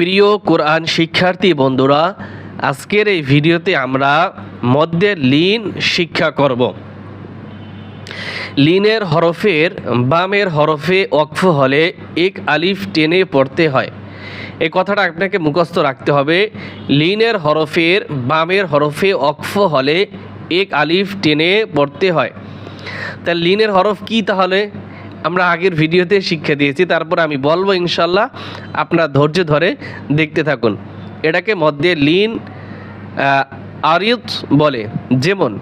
প্রিয় কোরআন শিক্ষার্থী বন্ধুরা, আজকের এই ভিডিওতে আমরা মধ্যে লিন শিক্ষা করব। লিনের হরফের, বামের হরফে অক্ফ হলে এক আলিফ টেনে পড়তে হয়। এই কথাটা আপনাকে মুখস্থ রাখতে হবে। লিনের হরফের, বামের হরফে অক্ফ হলে এক আলিফ টেনে পড়তে হয়। তা লিনের হরফ কি তাহলে? আমরা আগের ভিডিওতে শিক্ষা দিয়েছি, তারপর আমি বলব ইনশাল্লাহ আপনারা ধৈর্য ধরে দেখতে থাকুন। এটাকে মধ্যে লিন আরিয়ত বলে। যেমন,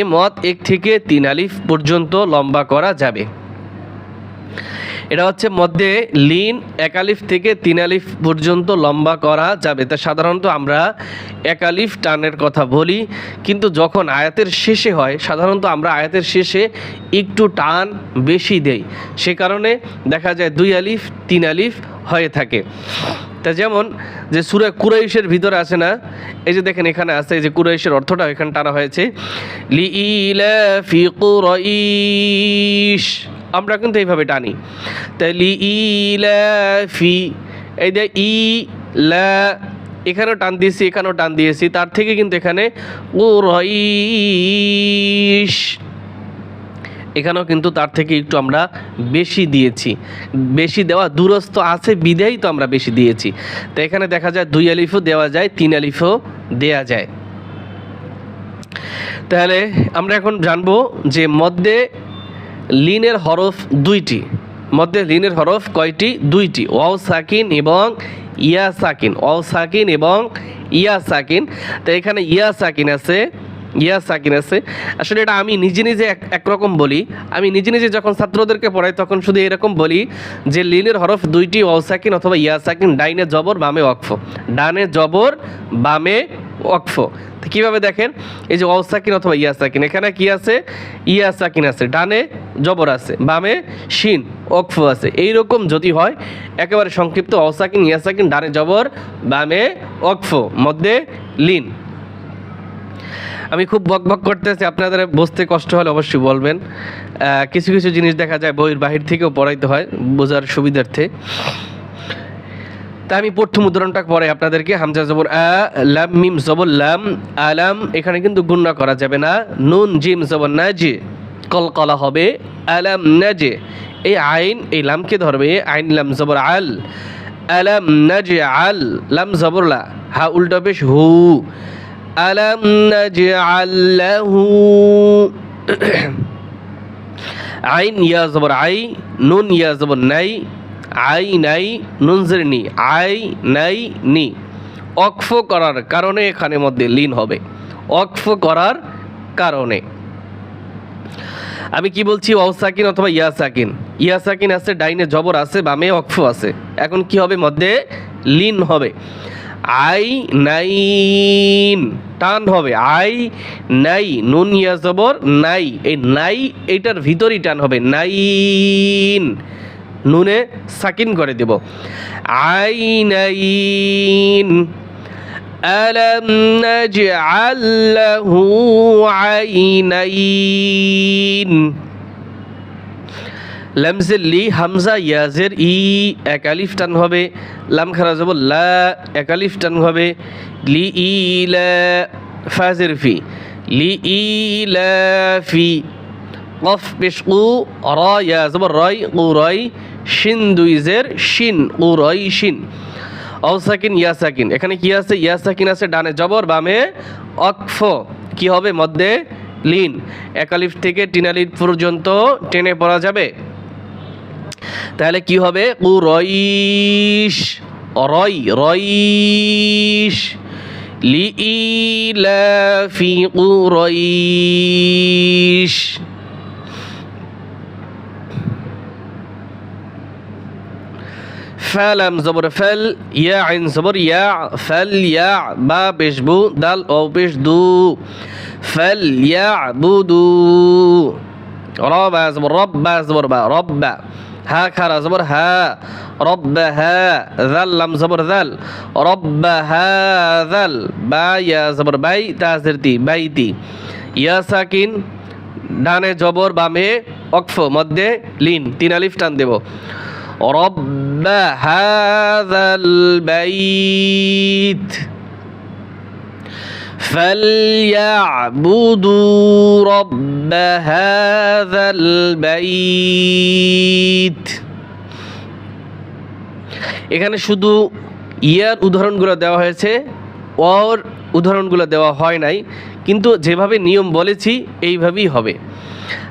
এ মত এক থেকে তিন আলিফ পর্যন্ত লম্বা করা যাবে। এটা হচ্ছে মধ্যে লিন, এক আলিফ থেকে তিন আলিফ পর্যন্ত লম্বা করা যাবে। তা সাধারণত আমরা এক আলিফ টানের কথা বলি, কিন্তু যখন আয়াতের শেষে হয়, সাধারণত আমরা আয়াতের শেষে একটু টান বেশি দেই। সে কারণে দেখা যায় দুই আলিফ, তিন আলিফ হয়ে থাকে। তা যেমন যে সুরা কুরাইশের ভিতরে আছে না, এই যে দেখেন এখানে আছে, এই যে কুরাইশের অর্থটা এখানে টানা হয়েছে লি ইলাফি কুরাইশ। আমরা কিন্তু এইভাবে টানি। তাই লি ইলাফি এই যে ই, লা, এখানেও টান দিয়েছি, এখানেও টান দিয়েছি, তার থেকে কিন্তু এখানে কুরাইশ, এখানেও কিন্তু তার থেকে একটু আমরা বেশি দিয়েছি। বেশি দেওয়া দূরস্থ আছে বিদেই তো আমরা বেশি দিয়েছি। তো এখানে দেখা যায় দুই আলিফও দেওয়া যায়, তিন আলিফও দেয়া যায়। তাহলে আমরা এখন জানব যে মধ্যে লিনের হরফ দুইটি, মধ্যে লিনের হরফ কয়টি? দুইটি। ওয়াও সাকিন এবং ইয়া সাকিন। ওয়াও সাকিন এবং ইয়া সাকিন। তো এখানে ইয়া সাকিন আছে, ইয়া সাকিন আছে। আসলে এটা আমি নিজে নিজে এক, একরকম বলি। আমি নিজে নিজে যখন ছাত্রদেরকে পড়াই তখন শুধু এরকম বলি যে লিনের হরফ দুইটি, ওয়াও সাকিন অথবা ইয়া সাকিন, ডাইনে জবর, বামে অক্ফ ডানে জবর, বামে অক্ফ কীভাবে দেখেন? এই যে ওয়াও সাকিন অথবা ইয়াসাকিন এখানে কি আছে? ইয়াসাকিন আছে, ডানে জবর আছে, বামে শিন অক্ফ আছে। এই রকম যদি হয়, একেবারে সংক্ষিপ্ত ওয়াও ইয়াসাকিন ডানে জবর, বামে অক্ফ মধ্যে লিন। আমি খুব বক বক করতেছি, আপনাদের বুঝতে কষ্ট হলে অবশ্যই বলবেন। কিছু কিছু জিনিস দেখা যায়, বইয়ের বাহির থেকেও পড়াইতে হয়, বোঝার সুবিধার্থে। তা আমি প্রথম উদাহরণটা পরে আপনাদেরকে হামজা জবর আ, লাম, মিম জবর লাম আলাম এখানে কিন্তু গুণনা করা যাবে না। নুন, জিম জবর না নাজে, কলকলা হবে আলাম না নাজে। এই আইন, এই লামকে ধরবে আইন, লাম জবর আল আলাম নাজে, আল, লাম জবর লা। হা, উল্টা বেশ হু। আলাম নাজে আল্লাহু আইন, ইয়া জবর আই, নুন, ইয়া জবর নাই। আই নাই নুনজের নি, আই নাই নি। অক্ফ করার কারণে এখানে মধ্যে লিন হবে। অক্ফ করার কারণে। আমি কি বলছি, ওয়াও সাকিন অথবা ইয়া সাকিন? ইয়া সাকিন আছে, ডাইনে জবর আছে, বামে অক্ফ আছে। এখন কি হবে, মধ্যে লিন হবে। আই নাইন টান হবে। আই নাই, নুন, ইয়া, জবর, নাই। এই নাই, এইটার ভিতরই টান হবে। নাইন নুনে সাকিন করে দেব আই নাইন ألم نجعل له عينين লামজের লি হামজা ইয়াজের ই এক আলিফ টান হবে লাম খারা যাব লা এক আলিফ টান হবে লি ই লা ফাজের ফি লি ই লা ফি কফ পেশ কু র ইয়া রয় উ রয় শিন দুইজের শিন উ রয় শিন অ সাকিন ইয়া সাকিন এখানে কি আছে? ইয়া সাকিন আছে ডানে জবর, বামে অক্ফ কি হবে? মধ্যে লিন। একালিফ থেকে টিনালিফ পর্যন্ত টেনে পড়া যাবে। তাহলে কি হবে? কু রইশ রই রইশ ইলাফি কুরাইশ ফালাম জবর ফেল, ইয়া আইন জবর ইয়া, ফেল ইয়া বা পেশবু দাল ও পেশ দু, ফেল ইয়া বুদু রবা জবর, রব্বা জবর বা, রব্বা। হা, খারা জবর, হা। রব্ব, হা জাল লাম জবর জাল রব্ব, হা জাল বা, ইয়া জবর, বাই তাজেরতি বাইতি ইয়া সাকিন, ডানে জবর, বামে অক্ফ, মধ্যে লিন, তিন আলিফ টান দেব। رب هذا البيت فليعبدوا رب هذا البيت এখানে শুধু ইয়ার উদাহরণগুলো দেওয়া হয়েছে অর উদাহরণগুলো দেওয়া হয় নাই কিন্তু যেভাবে নিয়ম বলেছি এইভাবেই হবে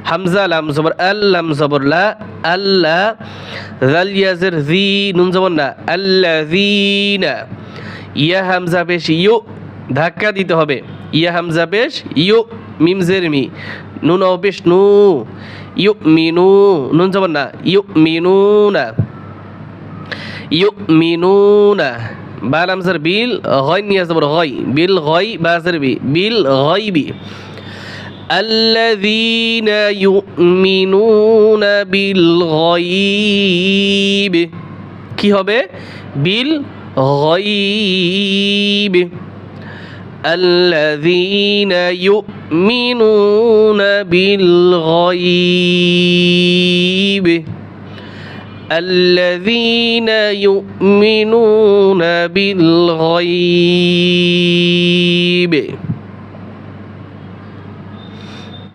হামজা, লাম, জবর, আল, লাম, জবর, লা, আল্লা জাল জি, নুন, জবর, না ইয়া হামজা, বেশ ইউ ধাক্কা দিতে হবে। ইয়া হামজা, বেশ ইউ মিম জের মি নুন বেশ, নু ইউ মিনু নুন, জবর, না ইউ মিনু না ইউ মিনু না বা লাম বিল, গয় নিয়া জবর, গয়, বিল, গয়, বা, জের, বি, বিল, গয়, বি। الذين يؤمنون بالغيب কি হবে বিল غيب الذين يؤمنون بالغيب الذين يؤمنون بالغيب